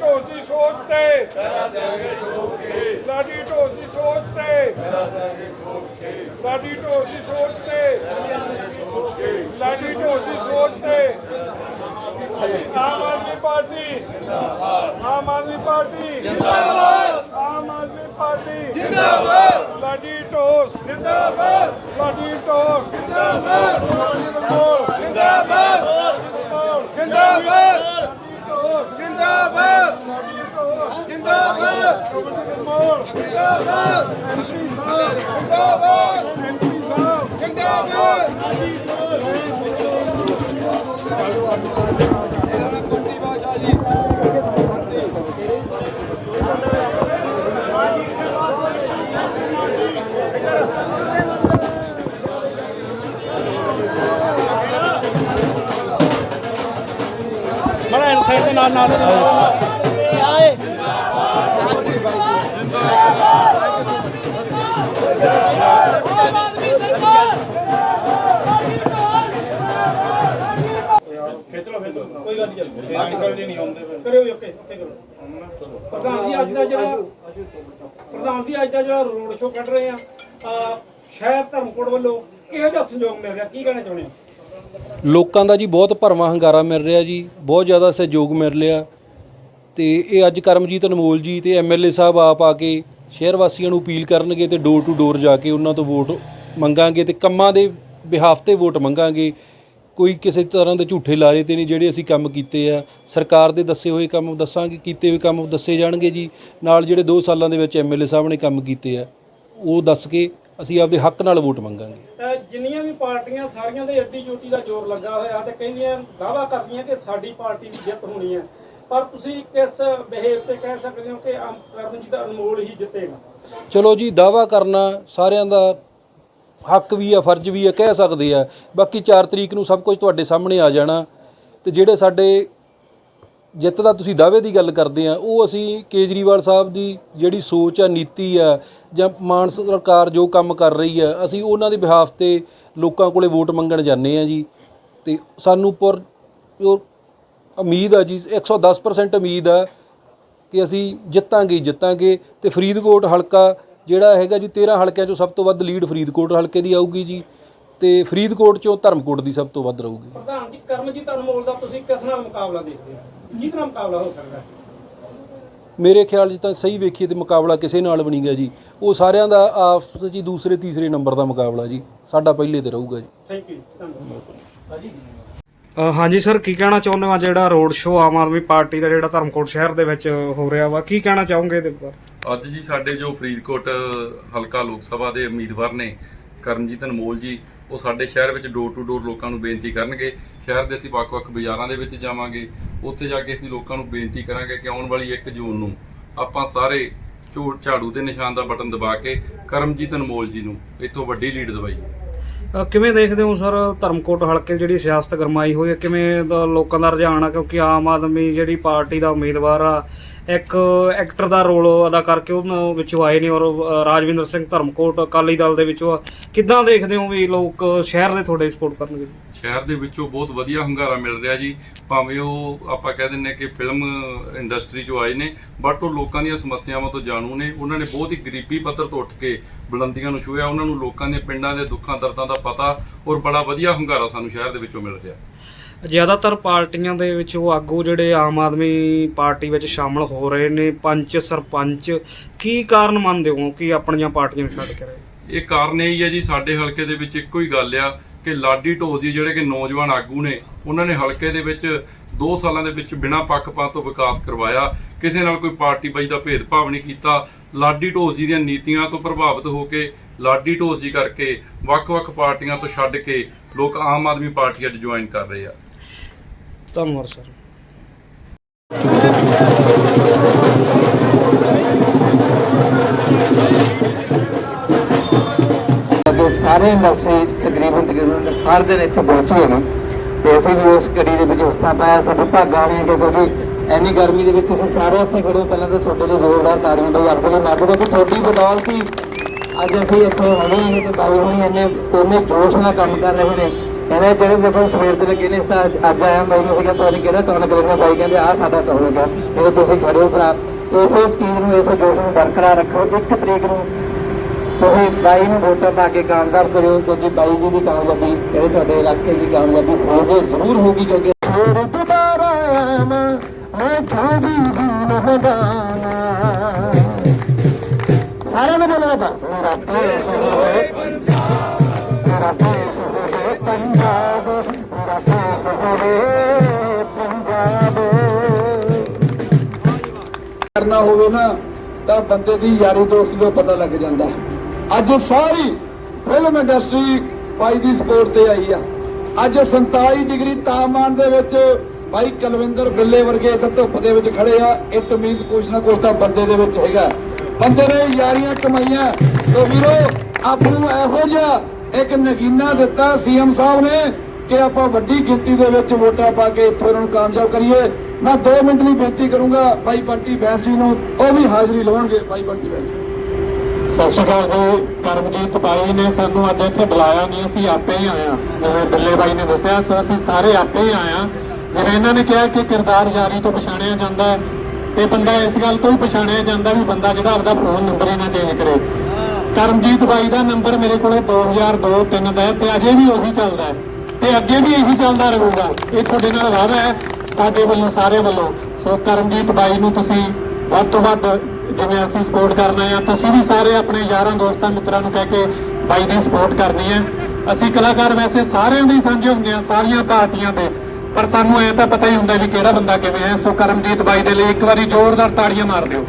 ਢੋਲ ਦੀ ਸੋਚ ਤੇ ਕਰਾ ਦੇਾਂਗੇ ਠੋਕੇ ਲਾਡੀ ਢੋਲ ਦੀ ਸੋਚ ਤੇ। ਕਰਾ ਦੇਾਂਗੇ ਠੋਕੇ ਲਾਡੀ ਢੋਲ ਦੀ ਸੋਚ ਤੇ। ਕਰਾ ਦੇਾਂਗੇ ਠੋਕੇ ਲਾਡੀ ਢੋਲ ਦੀ ਸੋਚ ਤੇ। ਆਮ ਆਦਮੀ ਪਾਰਟੀ। ਜਿੰਦਾਬਾਦ ਆਮ ਆਦਮੀ ਪਾਰਟੀ। ਜਿੰਦਾਬਾਦ ਆਮ ਆਦਮੀ ਪਾਰਟੀ। ਜਿੰਦਾਬਾਦ ਨਾਲ ਨਾਲ। ਖਿੱਚ ਲਓ ਫਿਰ ਕੋਈ ਗੱਲ ਨਹੀਂ ਅੰਕਲ ਜੀ ਨਹੀਂ ਆਉਂਦੇ ਫਿਰ ਕਰਿਓ ਓਕੇ ਓਕੇ ਕਰੋ ਪ੍ਰਧਾਨ ਜੀ ਅੱਜ ਦਾ ਜਿਹੜਾ ਪ੍ਰਧਾਨ ਜੀ ਅੱਜ ਦਾ ਜਿਹੜਾ ਰੋਡ ਸ਼ੋਅ ਕੱਢ ਰਹੇ ਆ ਆ ਸ਼ਹਿਰ ਧਰਮਕੋਟ ਵੱਲੋਂ ਕਿਹੋ ਜਿਹਾ ਸੰਯੋਗ ਮਿਲ ਰਿਹਾ ਕੀ ਕਹਿਣਾ ਚਾਹੁੰਦੇ ਹੋ ਲੋਕਾਂ ਦਾ ਜੀ ਬਹੁਤ ਭਰਵਾਂ ਹੰਗਾਰਾ ਮਿਲ ਰਿਹਾ ਜੀ, ਬਹੁਤ ਜ਼ਿਆਦਾ ਸਹਿਯੋਗ ਮਿਲ ਰਿਹਾ। ਤੇ ਇਹ ਅੱਜ ਕਰਮਜੀਤ ਅਨਮੋਲ ਜੀ ਤੇ ਐਮਐਲਏ ਸਾਹਿਬ ਆਪ ਆ ਕੇ ਸ਼ਹਿਰ ਵਾਸੀਆਂ ਨੂੰ ਅਪੀਲ ਕਰਨਗੇ ਤੇ ਡੋਰ ਟੂ ਡੋਰ ਜਾ ਕੇ ਉਹਨਾਂ ਤੋਂ ਵੋਟ ਮੰਗਾਂਗੇ ਤੇ ਕੰਮਾਂ ਦੇ ਬਿਹਾਫ ਤੇ ਵੋਟ ਮੰਗਾਂਗੇ। ਕੋਈ ਕਿਸੇ ਤਰ੍ਹਾਂ ਦੇ ਝੂਠੇ ਲਾਰੇ ਤੇ ਨਹੀਂ ਜਿਹੜੇ ਅਸੀਂ ਕੰਮ ਕੀਤੇ ਆ। ਸਰਕਾਰ ਦੇ ਦੱਸੇ ਹੋਏ ਕੰਮ ਦੱਸਾਂਗੇ, ਕੀਤੇ ਹੋਏ ਕੰਮ ਦੱਸੇ ਜਾਣਗੇ ਜੀ। ਨਾਲ ਜਿਹੜੇ 2 ਸਾਲਾਂ ਦੇ ਵਿੱਚ ਐਮਐਲਏ ਸਾਹਿਬ ਨੇ ਕੰਮ ਕੀਤੇ ਆ, ਉਹ ਦੱਸ ਕੇ ਅਸੀਂ ਆਪਦੇ ਹੱਕ ਨਾਲ ਵੋਟ ਮੰਗਾਂਗੇ। ਜਿੰਨੀਆਂ ਵੀ ਪਾਰਟੀਆਂ ਸਾਰੀਆਂ ਦੇ ਅੱਡੀ ਜੋਟੀ ਦਾ ਜ਼ੋਰ ਲੱਗਾ ਹੋਇਆ ਤੇ ਕਹਿੰਦੀਆਂ ਦਾਵਾ ਕਰਦੀਆਂ ਕਿ ਸਾਡੀ ਪਾਰਟੀ ਦੀ ਜਿੱਤ ਹੋਣੀ ਹੈ। ਪਰ ਤੁਸੀਂ ਕਿਸ ਬਿਹੇਵ ਤੇ ਕਹਿ ਸਕਦੇ ਹੋ ਕਿ ਕਰਮਜੀਤ ਅਨਮੋਲ ਹੀ ਜਿੱਤੇਗਾ? ਚਲੋ ਜੀ ਦਾਵਾ ਕਰਨਾ ਸਾਰਿਆਂ ਦਾ ਹੱਕ ਵੀ ਆ ਫਰਜ਼ ਵੀ ਆ ਕਹਿ ਸਕਦੇ ਆ। ਬਾਕੀ 4 ਤਰੀਕ ਨੂੰ ਸਭ ਕੁਝ ਤੁਹਾਡੇ ਸਾਹਮਣੇ ਆ ਜਾਣਾ ਤੇ ਜਿਹੜੇ ਸਾਡੇ ਜਿੱਤ ਦਾ ਤੁਸੀਂ ਦਾਅਵੇ ਦੀ ਗੱਲ ਕਰਦੇ ਆ, ਉਹ ਅਸੀਂ ਕੇਜਰੀਵਾਲ ਸਾਹਿਬ ਦੀ ਜਿਹੜੀ ਸੋਚ ਆ, ਨੀਤੀ ਆ, ਜਾਂ ਮਾਨ ਸਰਕਾਰ ਜੋ ਕੰਮ ਕਰ ਰਹੀ ਆ, ਅਸੀਂ ਉਹਨਾਂ ਦੇ ਬਿਹਾਫ ਤੇ ਲੋਕਾਂ ਕੋਲੇ ਵੋਟ ਮੰਗਣ ਜਾਂਦੇ ਆ ਜੀ। ਤੇ ਸਾਨੂੰ ਪਰ ਉਮੀਦ ਆ ਜੀ 110% ਉਮੀਦ ਆ ਕਿ ਅਸੀਂ ਜਿੱਤਾਂਗੇ ਜਿੱਤਾਂਗੇ ਤੇ ਫਰੀਦਕੋਟ ਹਲਕਾ ਜਿਹੜਾ ਹੈਗਾ ਜੀ 13 ਹਲਕਿਆਂ ਚੋਂ ਸਭ ਤੋਂ ਵੱਧ ਲੀਡ ਫਰੀਦਕੋਟ ਹਲਕੇ ਦੀ ਆਊਗੀ ਜੀ ਤੇ ਫਰੀਦਕੋਟ ਚੋਂ ਧਰਮਕੋਟ ਦੀ ਸਭ ਤੋਂ ਵੱਧ ਰਹੂਗੀ। ਪ੍ਰਧਾਨ ਜੀ ਕਰਮਜੀਤ ਅਨਮੋਲ ਦਾ ਤੁਸੀਂ ਕਿਸ ਨਾਲ ਮੁਕਾਬਲਾ ਦੇਖਦੇ ਹੋ? ਕਿਹਦੇ ਨਾਲ ਮੁਕਾਬਲਾ ਹੋ ਸਕਦਾ ਮੇਰੇ ਖਿਆਲ 'ਚ ਤਾਂ ਸਹੀ ਵੇਖੀਏ ਤੇ ਮੁਕਾਬਲਾ ਕਿਸੇ ਨਾਲ ਵੀ ਨਹੀਂ ਗਿਆ ਜੀ। ਉਹ ਸਾਰਿਆਂ ਦਾ ਆਪਸ 'ਚ ਹੀ ਦੂਸਰੇ ਤੀਸਰੇ ਨੰਬਰ ਦਾ ਮੁਕਾਬਲਾ ਜੀ ਸਾਡਾ ਪਹਿਲੇ ਤੇ ਰਹੂਗਾ ਜੀ। ਥੈਂਕ ਯੂ ਧੰਨਵਾਦ। ਅ, ਹਾਂਜੀ ਸਰ, ਕੀ ਕਹਿਣਾ ਚਾਹੁੰਦੇ ਹੋ? ਜਿਹੜਾ road show Aam Aadmi Party ਦਾ ਜਿਹੜਾ ਧਰਮਕੋਟ ਸ਼ਹਿਰ ਦੇ ਵਿੱਚ ਹੋ ਰਿਹਾ ਵਾ, ਕੀ ਕਹਿਣਾ ਚਾਹੋਗੇ ਇਹਦੇ ਬਾਰੇ ਅੱਜ ਜੀ ਸਾਡੇ ਜੋ ਫਰੀਦਕੋਟ ਹਲਕਾ ਲੋਕ ਸਭਾ ਦੇ ਉਮੀਦਵਾਰ ਨੇ ਕਰਮਜੀਤ ਅਨਮੋਲ ਜੀ, ਉਹ ਸਾਡੇ ਸ਼ਹਿਰ ਵਿੱਚ ਡੋਰ ਟੂ ਡੋਰ ਲੋਕਾਂ ਨੂੰ ਬੇਨਤੀ ਕਰਨਗੇ। ਸ਼ਹਿਰ ਦੇ ਅਸੀਂ ਵੱਖ-ਵੱਖ ਬਾਜ਼ਾਰਾਂ ਦੇ ਵਿੱਚ ਜਾਵਾਂਗੇ। ਉੱਥੇ ਜਾ ਕੇ ਅਸੀਂ ਲੋਕਾਂ ਨੂੰ ਬੇਨਤੀ ਕਰਾਂਗੇ ਕਿ ਆਉਣ ਵਾਲੀ 1 ਜੂਨ ਨੂੰ ਆਪਾਂ ਸਾਰੇ ਝੋ- ਝਾੜੂ ਦੇ ਨਿਸ਼ਾਨ ਦਾ ਬਟਨ ਦਬਾ ਕੇ ਕਰਮਜੀਤ ਅਨਮੋਲ ਜੀ ਨੂੰ, ਇਥੋਂ ਵੱਡੀ ਲੀਡ ਦਵਾਈਏ। ਕਿਵੇਂ ਦੇਖਦੇ ਹੋ ਸਰ ਧਰਮਕੋਟ ਹਲਕੇ ਜਿਹੜੀ ਸਿਆਸਤ ਗਰਮਾਈ ਹੋਈ ਹੈ? ਕਿਵੇਂ ਦਾ ਲੋਕਾਂ ਦਾ ਰੁਝਾਨ ਆ? ਕਿਉਂਕਿ ਆਮ ਆਦਮੀ ਜਿਹੜੀ ਪਾਰਟੀ ਦਾ ਉਮੀਦਵਾਰ ਆ ਇੱਕ ਐਕਟਰ ਦਾ ਰੋਲ ਅਦਾ ਕਰਕੇ ਉਹ ਵਿੱਚੋਂ ਆਏ ਨੇ ਔਰ ਰਾਜਵਿੰਦਰ ਸਿੰਘ ਧਰਮਕੋਟ, ਅਕਾਲੀ ਦਲ ਦੇ ਵਿੱਚੋਂ। ਆ। ਕਿੱਦਾਂ ਦੇਖਦੇ ਹੋ ਵੀ ਲੋਕ ਸ਼ਹਿਰ ਦੇ ਤੁਹਾਡੇ ਸਪੋਰਟ ਕਰਨਗੇ? ਸ਼ਹਿਰ ਦੇ ਵਿੱਚੋਂ ਬਹੁਤ ਵਧੀਆ ਹੰਗਾਰਾ ਮਿਲ ਰਿਹਾ ਜੀ। ਭਾਵੇਂ ਉਹ ਆਪਾਂ ਕਹਿ ਦਿੰਨੇ ਕਿ ਫਿਲਮ ਇੰਡਸਟਰੀ ਚੋਂ ਆਏ ਨੇ ਬਟ ਉਹ ਲੋਕਾਂ ਦੀਆਂ ਸਮੱਸਿਆਵਾਂ ਤੋਂ ਜਾਣੂ ਨੇ। ਉਹਨਾਂ ਨੇ ਬਹੁਤ ਹੀ ਗਰੀਬੀ ਪੱਧਰ ਤੋਂ ਉੱਠ ਕੇ ਬੁਲੰਦੀਆਂ ਨੂੰ ਛੂਹਿਆ। ਉਹਨਾਂ ਨੂੰ ਲੋਕਾਂ ਦੇ ਪਿੰਡਾਂ ਦੇ ਦੁੱਖਾਂ ਦਰਦਾਂ ਦਾ ਪਤਾ ਔਰ ਬੜਾ ਵਧੀਆ ਹੰਗਾਰਾ ਸਾਨੂੰ ਸ਼ਹਿਰ ਦੇ ਵਿੱਚੋਂ ਮਿਲ ਰਿਹਾ। ਜ਼ਿਆਦਾਤਰ ਪਾਰਟੀਆਂ ਦੇ ਵਿੱਚ ਉਹ ਆਗੂ ਜਿਹੜੇ ਆਮ ਆਦਮੀ ਪਾਰਟੀ ਵਿੱਚ ਸ਼ਾਮਲ ਹੋ ਰਹੇ ਨੇ। ਪੰਚ, ਸਰਪੰਚ, ਕੀ ਕਾਰਨ ਮੰਨਦੇ ਹੋ ਕਿ ਆਪਣੀਆਂ ਪਾਰਟੀਆਂ ਨੂੰ ਛੱਡ ਕੇ ਰਹੇ? ਇਹ ਕਾਰਨ ਇਹ ਹੀ ਹੈ ਜੀ, ਸਾਡੇ ਹਲਕੇ ਦੇ ਵਿੱਚ ਇੱਕੋ ਹੀ ਗੱਲ ਆ ਕਿ ਲਾਡੀ ਢੋਸ ਜੀ ਜਿਹੜੇ ਕਿ ਨੌਜਵਾਨ ਆਗੂ ਨੇ, ਉਹਨਾਂ ਨੇ ਹਲਕੇ ਦੇ ਵਿੱਚ 2 ਸਾਲਾਂ ਦੇ ਵਿੱਚ ਬਿਨਾਂ ਪੱਖਪਾਤ ਤੋਂ ਵਿਕਾਸ ਕਰਵਾਇਆ। ਕਿਸੇ ਨਾਲ ਕੋਈ ਪਾਰਟੀ ਬਾਈ ਦਾ ਭੇਦਭਾਵ ਨਹੀਂ ਕੀਤਾ। ਲਾਡੀ ਢੋਸ ਜੀ ਦੀਆਂ ਨੀਤੀਆਂ ਤੋਂ ਪ੍ਰਭਾਵਿਤ ਹੋ ਕੇ ਲਾਡੀ ਢੋਸ ਜੀ ਕਰਕੇ ਵੱਖ-ਵੱਖ ਪਾਰਟੀਆਂ ਤੋਂ ਛੱਡ ਕੇ ਲੋਕ ਆਮ ਆਦਮੀ ਪਾਰਟੀ ਅੱਜ ਜੁਆਇਨ ਕਰ ਰਹੇ ਆ। ਧੰਨਵਾਦ, ਸਰ। ਤੇ ਸਾਰੇ ਇੰਡਸਟਰੀ ਤਕਰੀਬਨ ਤਕਰੀਬਨ ਹਰ ਦਿਨ ਇੱਥੇ ਪਹੁੰਚੇ ਨੇ, ਤੇ ਅਸੀਂ ਵੀ ਉਸ ਕੜੀ ਦੇ ਵਿੱਚ ਹਿੱਸਾ ਪਾਇਆ, ਸਾਡੇ ਭਾਗਾਂ ਨੇ ਕਿਉਂਕਿ ਇੰਨੀ ਗਰਮੀ ਦੇ ਵਿੱਚ ਤੁਸੀਂ ਸਾਰੇ ਇੱਥੇ ਖੜੇ ਹੋ, ਪਹਿਲਾਂ ਤਾਂ ਤੁਹਾਡੇ ਲਈ ਜ਼ੋਰਦਾਰ ਤਾੜੀਆਂ ਬਈ ਆਪਣੇ ਲਈ ਮਦਦ ਕਿ ਤੁਹਾਡੀ ਬਦੌਲਤ ਹੀ ਅੱਜ ਅਸੀਂ ਇੱਥੇ ਹੋਣੇ ਹਾਂ ਤੇ ਬਾਈ ਹੁਣੀ ਇੰਨੇ ਕੋਨੇ ਜੋਸ਼ ਨਾਲ ਕੰਮ ਕਰ ਰਹੇ ਨੇ। ਕਹਿੰਦੇ ਜਿਹੜੇ ਦੇਖੋ ਸਵੇਰ ਦੇ ਲੱਗੇ ਨੇ ਤਾਂ ਅੱਜ- ਆਇਆ ਮੈਨੂੰ ਸੀਗਾ ਪਤਾ ਨਹੀਂ ਕਿਹੜਾ ਟੌਨ ਕਰਿਆ ਬਾਈ ਕਹਿੰਦੇ ਆਹ ਸਾਡਾ ਟੌਨ ਹੈ ਇਹ ਤੁਸੀਂ ਖੜੇ ਹੋ ਭਰਾ। ਇਸੇ ਚੀਜ਼ ਨੂੰ ਇਸੇ ਜੋਸ਼ ਨੂੰ ਬਰਕਰਾਰ ਰੱਖੋ ਇੱਕ ਤਰੀਕ ਨੂੰ ਤੁਸੀਂ ਬਾਈ ਨੂੰ ਵੋਟਾਂ ਪਾ ਕੇ ਕਾਮਯਾਬ ਕਰਿਓ ਕਿਉਂਕਿ ਬਾਈ ਜੀ ਦੀ ਕਾਮਯਾਬੀ ਇਹ ਤੁਹਾਡੇ ਇਲਾਕੇ ਦੀ ਕਾਮਯਾਬੀ ਹੋਵੇ ਜ਼ਰੂਰ ਹੋਗੀ ਕਿਉਂਕਿ ਫਿਰ ਦੁਬਾਰਾ ਆਵਾਂ ਮੈਂ ਜੋ ਵੀ ਮਹਦਾਨਾ ਸਾਰਿਆਂ ਨੇ ਬੋਲਣਾ ਤਾਂ ਮੇਰਾ ਦੇਸ਼ ਕਰਨਾ ਹੋਵੇ ਨਾ, ਤਾਂ ਬੰਦੇ ਦੀ ਯਾਰੀ ਦੋਸਤੀ ਤੋਂ ਪਤਾ ਲੱਗ ਜਾਂਦਾ ਅੱਜ ਸਾਰੀ ਫਿਲਮ ਇੰਡਸਟਰੀ ਭਾਈ ਦੀ ਸਪੋਰਟ ਤੇ ਆਈ ਆ। ਅੱਜ 47 ਡਿਗਰੀ ਤਾਪਮਾਨ ਦੇ ਵਿੱਚ ਭਾਈ ਕੁਲਵਿੰਦਰ ਬਿੱਲੇ ਵਰਗੇ ਇੱਥੇ ਧੁੱਪ ਦੇ ਵਿੱਚ ਖੜੇ ਆ। ਇਹ ਤਮੀਜ਼ ਕੁਛ ਨਾ ਕੁਛ ਤਾਂ ਬੰਦੇ ਦੇ ਵਿੱਚ ਹੈਗਾ। ਬੰਦੇ ਨੇ ਯਾਰੀਆਂ ਕਮਾਈਆਂ। ਤੋ ਵੀਰੋ, ਆਪ ਨੂੰ ਇਹੋ ਜਿਹਾ ਇੱਕ ਨਗੀਨਾ ਦਿੱਤਾ ਸੀਐਮ ਸਾਹਿਬ ਨੇ ਕਿ ਆਪਾਂ ਵੱਡੀ ਗਿਣਤੀ ਦੇ ਵਿੱਚ ਵੋਟਾਂ ਪਾ ਕੇ ਇੱਥੋਂ ਨੂੰ ਕਾਮਯਾਬ ਕਰੀਏ। ਮੈਂ 2 ਮਿੰਟ ਲਈ ਬੇਨਤੀ ਕਰੂੰਗਾ ਭਾਈ ਬੰਟੀ ਬੈਂਸ ਜੀ ਨੂੰ, ਉਹ ਵੀ ਹਾਜ਼ਰੀ ਲਵਾਉਣਗੇ ਭਾਈ ਬੰਟੀ ਬੈਂਸ ਸਤਿ ਸ਼੍ਰੀ ਅਕਾਲ ਜੀ, ਕਰਮਜੀਤ ਭਾਈ ਨੇ ਸਾਨੂੰ ਅੱਜ ਇੱਥੇ ਬੁਲਾਇਆ ਨਹੀਂ ਅਸੀਂ ਆਪੇ ਹੀ ਆਏ ਜਿਵੇਂ ਬੱਲੇ ਬਾਈ ਨੇ ਦੱਸਿਆ, ਸੋ ਅਸੀਂ ਸਾਰੇ ਆਪੇ ਹੀ ਆਏ ਜਿਵੇਂ ਇਹਨਾਂ ਨੇ ਕਿਹਾ ਕਿ ਕਿਰਦਾਰ ਯਾਰੀ ਤੋਂ ਪਛਾਣਿਆ ਜਾਂਦਾ ਹੈ, ਤੇ ਬੰਦਾ ਇਸ ਗੱਲ ਤੋਂ ਹੀ ਪਛਾਣਿਆ ਜਾਂਦਾ ਵੀ ਬੰਦਾ ਜਿਹੜਾ ਆਪਦਾ ਫੋਨ ਨੰਬਰ ਹੀ ਨਾ ਚੇਂਜ ਕਰੇ ਕਰਮਜੀਤ ਬਾਈ ਦਾ ਨੰਬਰ ਮੇਰੇ ਕੋਲੇ 2002 3 ਦਾ ਹੈ, ਤੇ ਅਜੇ ਵੀ ਉਹੀ ਚੱਲਦਾ ਹੈ। ਤੇ ਅੱਗੇ ਵੀ ਇਹੀ ਚੱਲਦਾ ਰਹੂਗਾ। ਇਹ ਤੁਹਾਡੇ ਨਾਲ ਵਾਅਦਾ ਹੈ ਸਾਡੇ ਵੱਲੋਂ, ਸਾਰੇ ਵੱਲੋਂ। ਸੋ ਕਰਮਜੀਤ ਬਾਈ ਨੂੰ ਤੁਸੀਂ ਵੱਧ ਤੋਂ ਵੱਧ, ਜਿਵੇਂ ਅਸੀਂ ਸਪੋਰਟ ਕਰਨਾ ਆ ਤੁਸੀਂ ਵੀ ਸਾਰੇ ਆਪਣੇ ਯਾਰਾਂ, ਦੋਸਤਾਂ, ਮਿੱਤਰਾਂ ਨੂੰ ਕਹਿ ਕੇ ਬਾਈ ਦੀ ਸਪੋਰਟ ਕਰਨੀ ਹੈ। ਅਸੀਂ ਕਲਾਕਾਰ ਵੈਸੇ ਸਾਰਿਆਂ ਦੇ ਸਾਂਝੇ ਹੁੰਦੇ ਆ ਸਾਰੀਆਂ ਪਾਰਟੀਆਂ ਦੇ। ਪਰ ਸਾਨੂੰ ਇਹ ਤਾਂ ਪਤਾ ਹੀ ਹੁੰਦਾ ਵੀ ਕਿਹੜਾ ਬੰਦਾ ਕਿਵੇਂ ਹੈ। ਸੋ ਕਰਮਜੀਤ ਬਾਈ ਦੇ ਲਈ ਇੱਕ ਵਾਰੀ ਜ਼ੋਰਦਾਰ ਤਾੜੀਆਂ ਮਾਰ ਦਿਓ।